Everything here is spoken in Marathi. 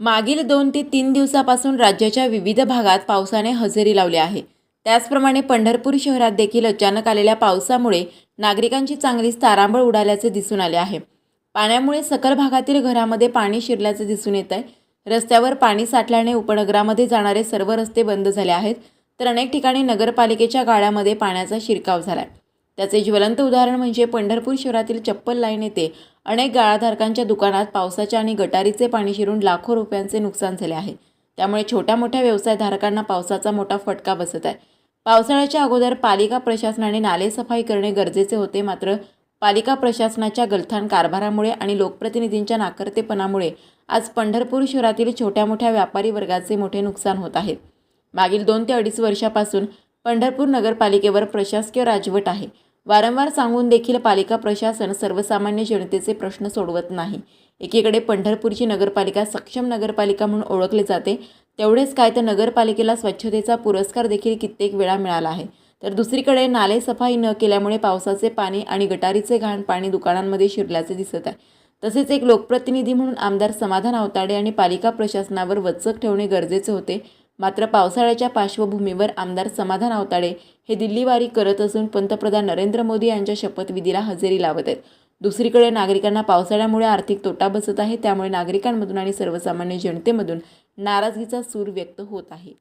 मागील दोन ते तीन दिवसापासून राज्याच्या विविध भागात पावसाने हजेरी लावली आहे. त्याचप्रमाणे पंढरपूर शहरात देखील अचानक आलेल्या पावसामुळे नागरिकांची चांगलीच तारांबळ उडाल्याचे दिसून आले आहे. पाण्यामुळे सकल भागातील घरामध्ये पाणी शिरल्याचे दिसून येत आहे. रस्त्यावर पाणी साठल्याने उपनगरामध्ये जाणारे सर्व रस्ते बंद झाले आहेत तर अनेक ठिकाणी नगरपालिकेच्या गाड्यामध्ये पाण्याचा शिरकाव झाला आहे त्याचे ज्वलंत उदाहरण म्हणजे पंढरपूर शहरातील चप्पल लाईन येथे अनेक गाळाधारकांच्या दुकानात पावसाच्या आणि गटारीचे पाणी शिरून लाखो रुपयांचे नुकसान झाले आहे. त्यामुळे छोट्या मोठ्या व्यवसायधारकांना पावसाचा मोठा फटका बसत आहे. पावसाळ्याच्या अगोदर पालिका प्रशासनाने नालेसफाई करणे गरजेचे होते. मात्र पालिका प्रशासनाच्या गलथान कारभारामुळे आणि लोकप्रतिनिधींच्या नाकर्तेपणामुळे आज पंढरपूर शहरातील छोट्या मोठ्या व्यापारी वर्गाचे मोठे नुकसान होत आहे. मागील दोन ते अडीच वर्षापासून पंढरपूर नगरपालिकेवर प्रशासकीय राजवट आहे. वारंवार सांगून देखील पालिका प्रशासन सर्वसामान्य जनतेचे प्रश्न सोडवत नाही. एकीकडे पंढरपूरची नगरपालिका सक्षम नगरपालिका म्हणून ओळखले जाते तेवढेच काय तर नगरपालिकेला स्वच्छतेचा पुरस्कार देखील कित्येक वेळा मिळाला आहे. तर दुसरीकडे नाले सफाई न केल्यामुळे पावसाचे पाणी आणि गटारीचे घाण पाणी दुकानांमध्ये शिरल्याचे दिसत आहे. तसेच एक लोकप्रतिनिधी म्हणून आमदार समाधान आवताडे आणि पालिका प्रशासनावर वचक ठेवणे गरजेचे होते. मात्र पावसाळ्याच्या पार्श्वभूमीवर आमदार समाधान आवताडे हे दिल्लीवारी करत असून पंतप्रधान नरेंद्र मोदी यांच्या शपथविधीला हजेरी लावत आहेत. दुसरीकडे नागरिकांना पावसाळ्यामुळे आर्थिक तोटा बसत आहे त्यामुळे नागरिकांमधून आणि सर्वसामान्य जनतेमधून नाराजगीचा सूर व्यक्त होत आहे.